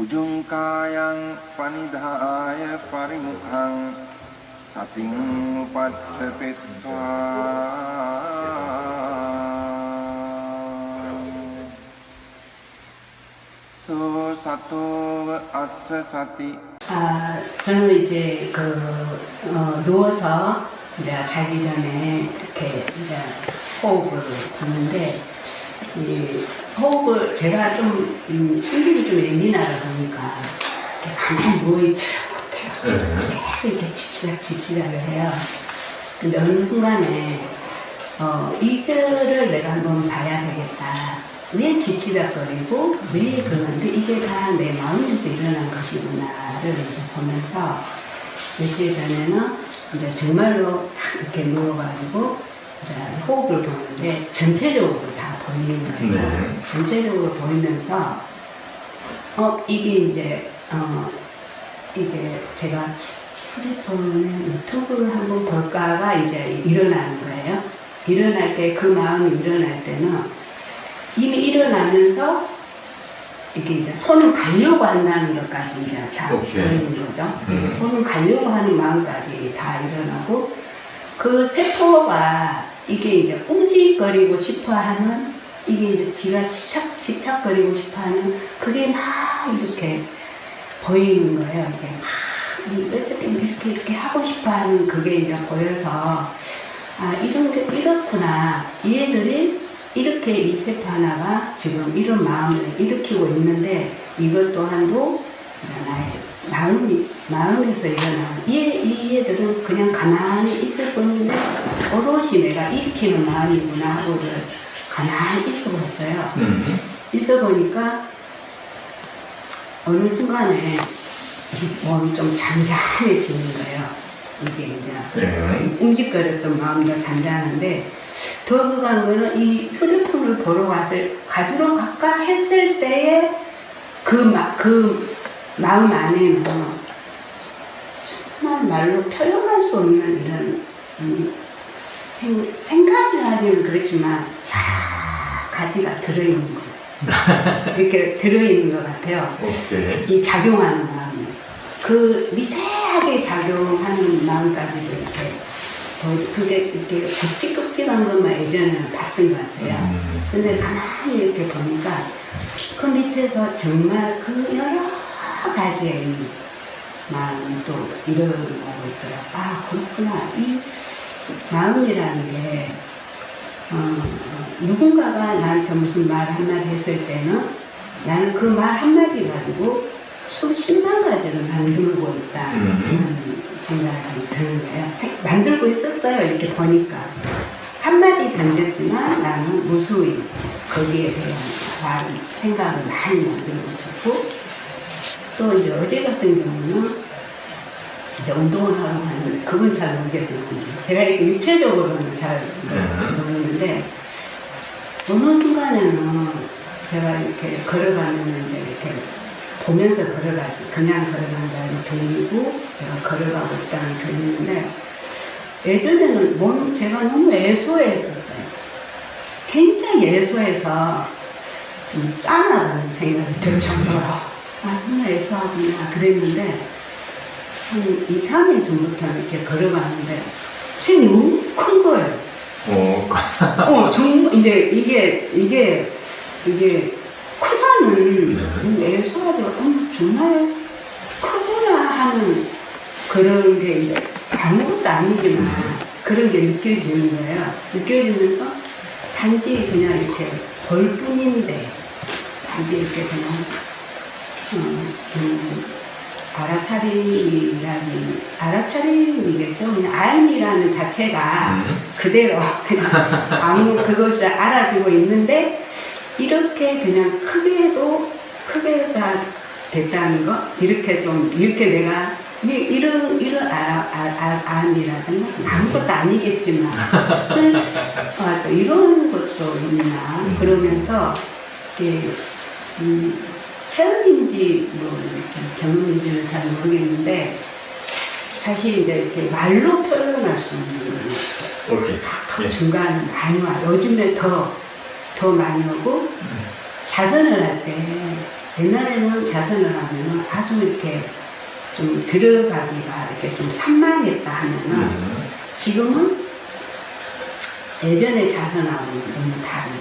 Ujung kayang panidha aya parimukhang sating upattapetva so satu assa sati 아, 저는 이제 자기 전에 이렇게 이제 호흡을 이 호흡을 제가 좀, 음, 신경이 좀 예민하다 보니까, 가만히 누워있지를 못해요. 계속 이렇게 지치작 지치작을 해요. 근데 어느 순간에, 어, 이거를 내가 한번 봐야 되겠다. 왜 지치작거리고, 왜 그런데 이게 다 내 마음에서 일어난 것이구나를 이제 보면서, 며칠 전에는 이제 정말로 딱 이렇게 누워가지고, 이제 호흡을 보는데, 전체적으로 다 보이는 거예요. 네. 전체적으로 보이면서, 어, 이게 이제, 어, 이게 제가 휴대폰에 유튜브를 한번 볼까가 이제 일어나는 거예요. 일어날 때, 그 마음이 일어날 때는 이미 일어나면서 이렇게 이제 손을 가려고 한다는 것까지 이제 다 오케이. 보이는 거죠. 음. 손을 가려고 하는 마음까지 다 일어나고 그 세포가 이게 이제 움직거리고 싶어 하는 이게 이제 지가 집착, 집착거리고 싶어 하는 그게 막 이렇게 보이는 거예요. 이게 막 이- 어쨌든 이렇게 이렇게 하고 싶어 하는 그게 이제 보여서 아 이런 게 이렇구나 이 애들이 이렇게 이 세포 하나가 지금 이런 마음을 일으키고 있는데 이것 또한도 마음이 마음에서 일어나는 이, 이 애들은 그냥 가만히 있을 뿐인데 오롯이 내가 일으키는 마음이구나 하고를 가만히 있어 봤어요. 음. 있어 보니까 어느 순간에 이 몸이 좀 잔잔해지는 거예요. 이게 이제 네. 움직거렸던 마음도 잔잔한데 더 그간 거는 이 휴대폰을 보러 왔을 가지러 갈까 했을 때에 그, 마, 그 마음 안에는 정말 말로 표현할 수 없는 이런 음, 생, 하기는 그렇지만 가지가 들어있는 거예요. 이렇게 들어있는 것 같아요. 오케이. 이 작용하는 마음, 그 미세하게 작용하는 마음까지도 이렇게 어, 그게 이렇게 굵직굵직한 것만 예전에는 봤던 것 같아요. 음. 근데 가만히 이렇게 보니까 그 밑에서 정말 그 여러 가지의 이 마음이 또 일어나고 있더라고요. 아, 그렇구나. 이 마음이라는 게, 어, 누군가가 나한테 무슨 말 한마디 했을 때는 나는 그 말 한마디 가지고 수십만 가지를 만들고 있다. 음. 생각이 드는 거예요. 생- 만들고 있었어요. 이렇게 보니까. 한마디 던졌지만 나는 무수히 거기에 대한 말, 생각을 많이 만들고 있었고, 또 이제 어제 같은 경우는 이제 운동을 하러 갔는데, 그건 잘 모르겠어요. 제가 이렇게 육체적으로는 잘 네. 어느 순간에는 제가 이렇게 걸어가면 이제 이렇게 보면서 걸어가지. 그냥 걸어간다는 들리고, 제가 걸어가고 있다는 들리는데, 예전에는 몸, 제가 너무 애소했었어요. 굉장히 애소해서 좀 짠하다는 생각이 들 정도로, 아, 정말 애소하구나. 그랬는데, 한 2, 3일 전부터 이렇게 걸어가는데, 체이 너무 큰 거예요. 오. 어, 정말, 이제 이게, 이게, 이게, 크다는, 네. 애소하고, 어, 정말 크구나 하는 그런 게 이제 아무것도 아니지만 그런 게 느껴지는 거예요. 느껴지면서 단지 그냥 이렇게 볼 뿐인데, 단지 이렇게 그냥, 어, 음, 알아차림이라는, 알아차림이겠죠? 그냥 알미라는 자체가 음. 그대로 그냥 아무 그것을 알아주고 있는데 이렇게 그냥 크게도 크게가 됐다는 거? 이렇게 좀 이렇게 내가 이, 이런 이런 아, 아, 아, 암이라든가? 아무것도 아니겠지만. 아, 또 이런 것도 있나? 그러면서 이게 음, 체험인지 뭐 이렇게 경험인지는 잘 모르겠는데 사실 이제 이렇게 말로 표현할 수 없는 오케이. 예. 중간 많이 와. 요즘에 더, 더 많이 오고, 자선을 할 때, 옛날에는 자선을 하면은 아주 이렇게 좀 들어가기가 이렇게 좀 산만했다 하면은 음. 지금은 예전에 자선하고는 너무 다른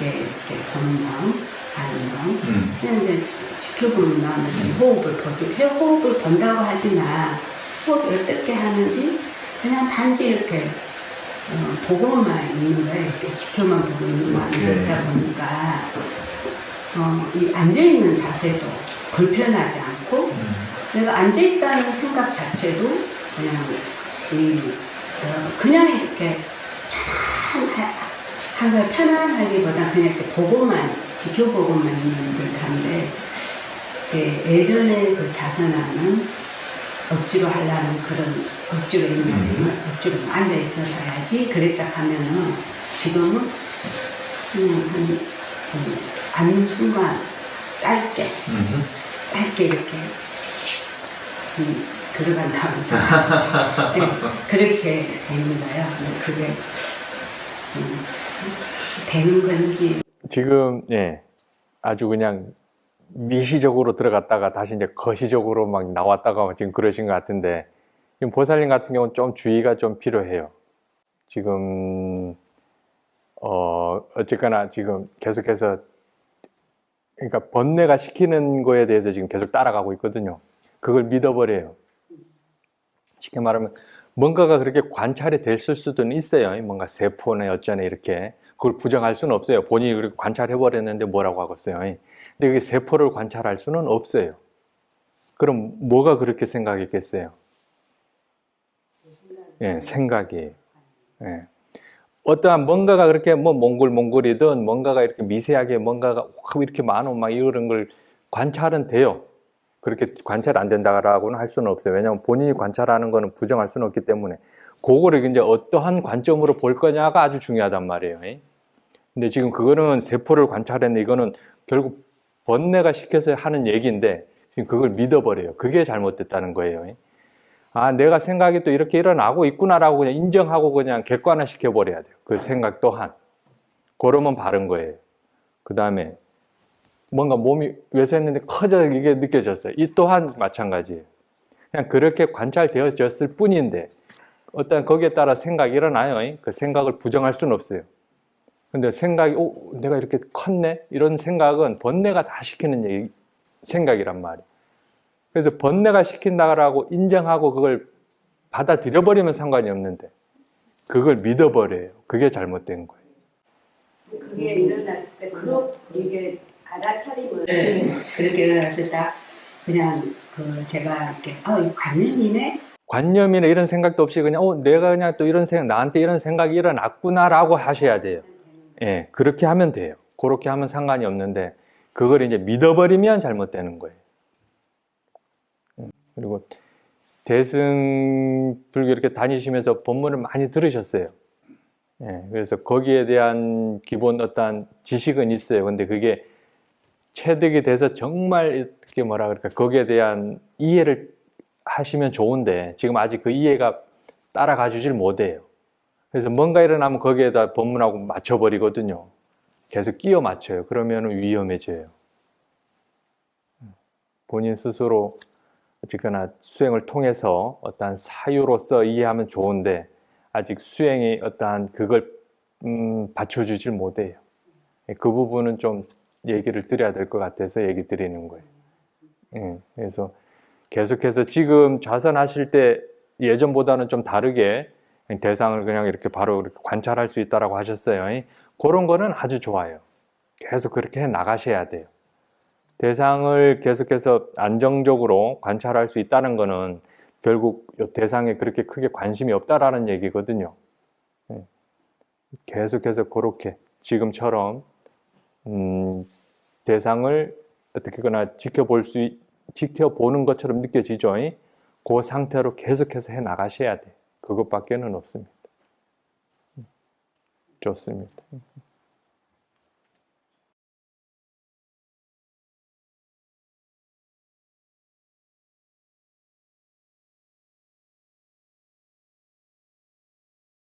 이렇게, 이렇게 보는 방, 하는 방 음. 그냥 이제 지- 지켜보는 마음에서 호흡을 보도 해 호흡을 본다고 하지만 호흡이 어떻게 하는지 그냥 단지 이렇게 어, 보고만 있는 거예요. 이렇게 지켜만 보고 있는 마음이 네. 있다 보니까 어, 이 앉아있는 자세도 불편하지 않고 음. 내가 앉아있다는 생각 자체도 그냥 이, 어, 그냥 이렇게 편안하, 편안하기보다 그냥 이렇게 보고만 지켜보고만 있는 듯한데 예, 예전에 그 자선하는 억지로 하려는 그런 억지로 있는 억지로 앉아 있어야지 그랬다 하면은 지금은 그냥 한 음, 순간 짧게 음. 짧게 이렇게 음, 들어간다면서 네, 그렇게 되는 거예요. 그게 음, 되는 건지 지금 예 아주 그냥 미시적으로 들어갔다가 다시 이제 거시적으로 막 나왔다가 지금 그러신 것 같은데 지금 보살님 같은 경우는 좀 주의가 좀 필요해요. 지금 어 어쨌거나 지금 계속해서 그러니까 번뇌가 시키는 거에 대해서 지금 계속 따라가고 있거든요. 그걸 믿어버려요. 쉽게 말하면 뭔가가 그렇게 관찰이 됐을 수도 있어요. 뭔가 세포네 어쩌네 이렇게 그걸 부정할 수는 없어요. 본인이 그렇게 관찰해 버렸는데 뭐라고 하겠어요. 근데 그게 세포를 관찰할 수는 없어요. 그럼 뭐가 그렇게 생각했겠어요? 예, 생각이. 예. 어떠한 뭔가가 그렇게 뭐 몽골몽골이든 뭔가가 이렇게 미세하게 뭔가가 확 이렇게 많은 막 이런 걸 관찰은 돼요. 그렇게 관찰 안 된다라고는 할 수는 없어요. 왜냐하면 본인이 관찰하는 거는 부정할 수는 없기 때문에 그거를 이제 어떠한 관점으로 볼 거냐가 아주 중요하단 말이에요. 근데 지금 그거는 세포를 관찰했는데 이거는 결국 번뇌가 시켜서 하는 얘기인데 지금 그걸 믿어버려요. 그게 잘못됐다는 거예요. 아, 내가 생각이 또 이렇게 일어나고 있구나라고 그냥 인정하고 그냥 객관화 시켜버려야 돼요. 그 생각 또한. 그러면 바른 거예요. 그 다음에 뭔가 몸이 외세했는데 커져 이게 느껴졌어요. 이 또한 마찬가지예요. 그냥 그렇게 관찰되어졌을 뿐인데 어떤 거기에 따라 생각이 일어나요. 그 생각을 부정할 수는 없어요. 근데 생각이 오 내가 이렇게 컸네 이런 생각은 번뇌가 다 시키는 얘기, 생각이란 말이에요. 그래서 번뇌가 시킨다라고 인정하고 그걸 받아들여 버리면 상관이 없는데 그걸 믿어 버려요. 그게 잘못된 거예요. 그게 일어났을 때 그런 이게 알아차림을 네, 그렇게 일어났을 때 그냥 그 제가 이렇게 아 이거 관념이네 관념이나 이런 생각도 없이 그냥 어 내가 그냥 또 이런 생각 나한테 이런 생각이 일어났구나라고 하셔야 돼요. 예, 그렇게 하면 돼요. 그렇게 하면 상관이 없는데 그걸 이제 믿어버리면 잘못되는 거예요. 음, 그리고 대승 불교 이렇게 다니시면서 본문을 많이 들으셨어요. 예, 그래서 거기에 대한 기본 어떤 지식은 있어요. 근데 그게 체득이 돼서 정말 이렇게 뭐라 그럴까 거기에 대한 이해를 하시면 좋은데 지금 아직 그 이해가 따라가 주질 못해요. 그래서 뭔가 일어나면 거기에다 본문하고 맞춰버리거든요. 계속 끼워 맞춰요. 그러면 위험해져요. 본인 스스로 어쨌거나 수행을 통해서 어떠한 사유로서 이해하면 좋은데 아직 수행이 어떠한 그걸 음, 받쳐주질 못해요. 그 부분은 좀 얘기를 드려야 될 것 같아서 얘기 드리는 거예요. 예, 그래서 계속해서 지금 좌선하실 때 예전보다는 좀 다르게 대상을 그냥 이렇게 바로 이렇게 관찰할 수 있다라고 하셨어요. 그런 거는 아주 좋아요. 계속 그렇게 해 나가셔야 돼요. 대상을 계속해서 안정적으로 관찰할 수 있다는 거는 결국 대상에 그렇게 크게 관심이 없다라는 얘기거든요. 예. 계속해서 그렇게 지금처럼 음, 대상을 어떻게거나 지켜볼 수 있- 지켜보는 것처럼 느껴지죠. 그 상태로 계속해서 해 나가셔야 돼. 그것밖에는 없습니다. 음, 좋습니다.